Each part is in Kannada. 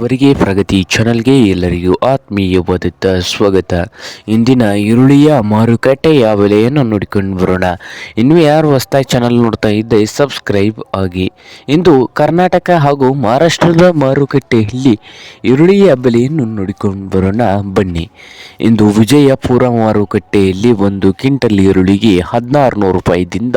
ಅವರಿಗೆ ಪ್ರಗತಿ ಚಾನಲ್ಗೆ ಎಲ್ಲರಿಗೂ ಆತ್ಮೀಯವಾದಂಥ ಸ್ವಾಗತ. ಇಂದಿನ ಈರುಳ್ಳಿಯ ಮಾರುಕಟ್ಟೆಯ ಬೆಲೆಯನ್ನು ನೋಡಿಕೊಂಡು ಬರೋಣ. ಇನ್ನು ಯಾರು ಹೊಸ್ತಾಗಿ ಚಾನಲ್ ನೋಡ್ತಾ ಇದ್ದೆ ಸಬ್ಸ್ಕ್ರೈಬ್ ಆಗಿ. ಇಂದು ಕರ್ನಾಟಕ ಹಾಗೂ ಮಹಾರಾಷ್ಟ್ರದ ಮಾರುಕಟ್ಟೆಯಲ್ಲಿ ಈರುಳ್ಳಿಯ ಬೆಲೆಯನ್ನು ನೋಡಿಕೊಂಡು ಬರೋಣ. ಬನ್ನಿ. ಇಂದು ವಿಜಯಪುರ ಮಾರುಕಟ್ಟೆಯಲ್ಲಿ ಒಂದು ಕ್ವಿಂಟಲ್ ಈರುಳ್ಳಿಗೆ ಹದಿನಾರು ನೂರು ರೂಪಾಯಿದಿಂದ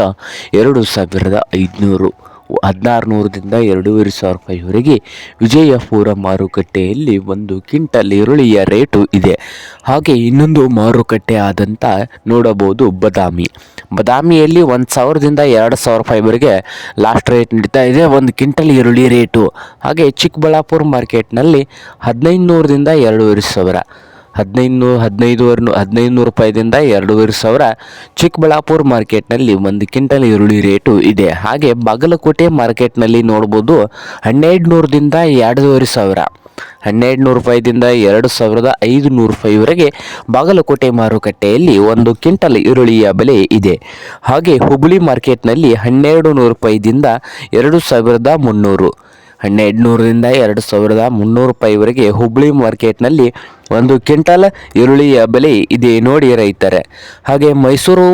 ಎರಡು ಸಾವಿರದ ಐದುನೂರು. ಹದಿನಾರು ನೂರದಿಂದ ಎರಡೂವರೆ ಸಾವಿರ ರೂಪಾಯಿವರೆಗೆ ವಿಜಯಪುರ ಮಾರುಕಟ್ಟೆಯಲ್ಲಿ ಒಂದು ಕ್ವಿಂಟಲ್ ಈರುಳ್ಳಿಯ ರೇಟು ಇದೆ. ಹಾಗೆ ಇನ್ನೊಂದು ಮಾರುಕಟ್ಟೆ ಆದಂಥ ನೋಡಬಹುದು ಬದಾಮಿ. ಬದಾಮಿಯಲ್ಲಿ ಒಂದು ಸಾವಿರದಿಂದ ಎರಡು ಸಾವಿರ ರೂಪಾಯಿವರೆಗೆ ಲಾಸ್ಟ್ ರೇಟ್ ನಡೀತಾ ಇದೆ, ಒಂದು ಕ್ವಿಂಟಲ್ ಈರುಳ್ಳಿ ರೇಟು. ಹಾಗೆ ಚಿಕ್ಕಬಳ್ಳಾಪುರ ಮಾರ್ಕೆಟ್ನಲ್ಲಿ ಹದಿನೈದು ನೂರದಿಂದ ಎರಡೂವರೆ ಸಾವಿರ. ಹದಿನೈದು ಹದಿನೈದುವರೆ ಹದಿನೈದು ನೂರು ರೂಪಾಯಿದಿಂದ ಎರಡೂವರೆ ಸಾವಿರ ಚಿಕ್ಕಬಳ್ಳಾಪುರ ಮಾರ್ಕೆಟ್ನಲ್ಲಿ ಒಂದು ಕ್ವಿಂಟಲ್ ಈರುಳ್ಳಿ ರೇಟು ಇದೆ. ಹಾಗೆ ಬಾಗಲಕೋಟೆ ಮಾರ್ಕೆಟ್ನಲ್ಲಿ ನೋಡ್ಬೋದು ಹನ್ನೆರಡು ನೂರದಿಂದ ಎರಡೂವರೆ ಸಾವಿರ. ಹನ್ನೆರಡು ನೂರು ರೂಪಾಯಿದಿಂದ ಎರಡು ಸಾವಿರದ ಐದು ನೂರು ರೂಪಾಯಿವರೆಗೆ ಬಾಗಲಕೋಟೆ ಮಾರುಕಟ್ಟೆಯಲ್ಲಿ ಒಂದು ಕ್ವಿಂಟಲ್ ಈರುಳ್ಳಿಯ ಬೆಲೆ ಇದೆ. ಹಾಗೆ ಹುಬ್ಬಳ್ಳಿ ಮಾರ್ಕೆಟ್ನಲ್ಲಿ ಹನ್ನೆರಡು ನೂರು ರೂಪಾಯಿದಿಂದ ಎರಡು ಸಾವಿರದ ಮುನ್ನೂರು. ಹನ್ನೆರಡು ನೂರರಿಂದ ಎರಡು ಸಾವಿರದ ಮುನ್ನೂರು ರೂಪಾಯಿವರೆಗೆ ಹುಬ್ಬಳ್ಳಿ ಮಾರ್ಕೆಟ್ನಲ್ಲಿ ಒಂದು ಕ್ವಿಂಟಲ್ ಈರುಳ್ಳಿಯ ಬೆಲೆ ಇದೆ, ನೋಡಿ ರೈತರೆ. ಹಾಗೆ ಮೈಸೂರು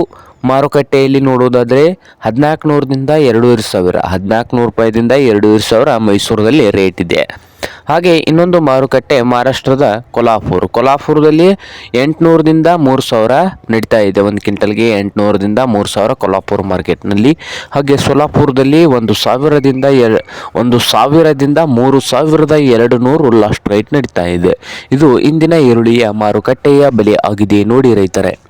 ಮಾರುಕಟ್ಟೆಯಲ್ಲಿ ನೋಡೋದಾದರೆ ಹದಿನಾಲ್ಕು ನೂರದಿಂದ ಎರಡೂವರೆ ಸಾವಿರ ಹದಿನಾಲ್ಕು ನೂರು ರೂಪಾಯಿದಿಂದ ಎರಡೂವರೆ ಸಾವಿರ ಮೈಸೂರಲ್ಲಿ ರೇಟ್ ಇದೆ. ಹಾಗೆ ಇನ್ನೊಂದು ಮಾರುಕಟ್ಟೆ ಮಹಾರಾಷ್ಟ್ರದ ಕೊಲ್ಹಾಪುರ. ಕೊಲ್ಹಾಪುರದಲ್ಲಿ ಎಂಟುನೂರದಿಂದ ಮೂರು ಸಾವಿರ ನಡೀತಾ ಇದೆ. ಒಂದು ಕ್ವಿಂಟಲ್ಗೆ ಎಂಟುನೂರದಿಂದ ಮೂರು ಸಾವಿರ ಕೊಲ್ಹಾಪುರ ಮಾರ್ಕೆಟ್ನಲ್ಲಿ. ಹಾಗೆ ಸೊಲ್ಲಾಪುರದಲ್ಲಿ ಒಂದು ಸಾವಿರದಿಂದ ಎರ, ಒಂದು ಸಾವಿರದಿಂದ ಮೂರು ಸಾವಿರದ ಎರಡು ನೂರು ಲಾಸ್ಟ್ ರೇಟ್ ನಡೀತಾ ಇದೆ. ಇದು ಇಂದಿನ ಈರುಳ್ಳಿಯ ಮಾರುಕಟ್ಟೆಯ ಬೆಲೆ ಆಗಿದೆ ನೋಡಿ ರೈತರೆ.